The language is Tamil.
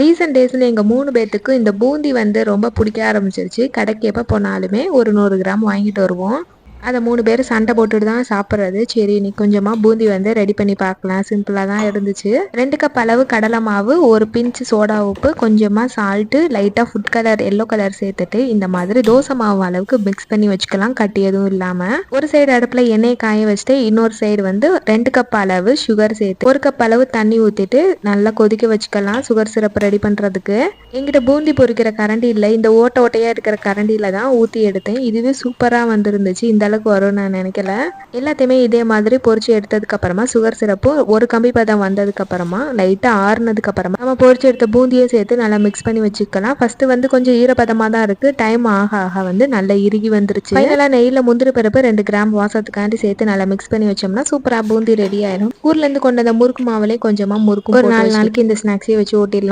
ரீசெண்ட் டேஸில் எங்கள் மூணு பேர்த்துக்கும் இந்த பூந்தி வந்து ரொம்ப பிடிக்க ஆரம்பிச்சிருச்சு. கடைக்கு எப்போ போனாலுமே ஒரு நூறு கிராம் வாங்கிட்டு வருவோம். அதை மூணு பேர் சண்டை போட்டுட்டு தான் சாப்பிட்றது. சரி நீ கொஞ்சமாக பூந்தி வந்து ரெடி பண்ணி பார்க்கலாம். சிம்பிளாக தான் இருந்துச்சு. ரெண்டு கப் அளவு கடலை மாவு ஒரு பிஞ்சு சோடா உப்பு கொஞ்சமாக சால்ட்டு லைட்டாக ஃபுட் கலர் எல்லோ கலர் சேர்த்துட்டு இந்த மாதிரி தோசை மாவு அளவுக்கு மிக்ஸ் பண்ணி வச்சுக்கலாம். கட்டி எதுவும் இல்லாமல் ஒரு சைடு அடுப்பில் எண்ணெயை காய வச்சுட்டு இன்னொரு சைடு வந்து ரெண்டு கப் அளவு சுகர் சேர்த்து ஒரு கப் அளவு தண்ணி ஊற்றிட்டு நல்லா கொதிக்க வச்சுக்கலாம். சுகர் சிரப் ரெடி பண்ணுறதுக்கு எங்கிட்ட பூந்தி பொரிக்கிற கரண்டி இல்லை. இந்த ஓட்ட ஓட்டையாக இருக்கிற கரண்டியில் தான் ஊற்றி எடுத்தேன். இதுவே சூப்பராக வந்துருந்துச்சு. இந்த அளவுக்கு வரும்னு நான் நினைக்கல. எல்லாத்தையுமே இதே மாதிரி பொரிச்சு எடுத்ததுக்கு அப்புறமா சுகர் சிரப்பு ஒரு கம்பி பதம் வந்ததுக்கு அப்புறமா லைட்டாக ஆறுனதுக்கு அப்புறமா நம்ம பொரிச்சு எடுத்த பூந்தியை சேர்த்து நல்லா மிக்ஸ் பண்ணி வச்சுக்கலாம். ஃபர்ஸ்ட் வந்து கொஞ்சம் ஈரப்பதமாக தான் இருக்கு. டைம் ஆக ஆக வந்து நல்லா இறுகி வந்துருச்சு. ஃபைனலாக நெய்யில் முந்திரி பருப்பு ரெண்டு கிராம் வாசத்துக்காண்டி சேர்த்து நல்லா மிக்ஸ் பண்ணி வச்சோம்னா சூப்பராக பூந்தி ரெடி ஆயிடும் ஊர்ல இருந்து கொண்ட அந்த முறுக்கு மாவுலே கொஞ்சமாக முறுக்கு ஒரு நாலு நாளைக்கு இந்த ஸ்நாக்ஸையே வச்சு ஓட்டிடலாம்.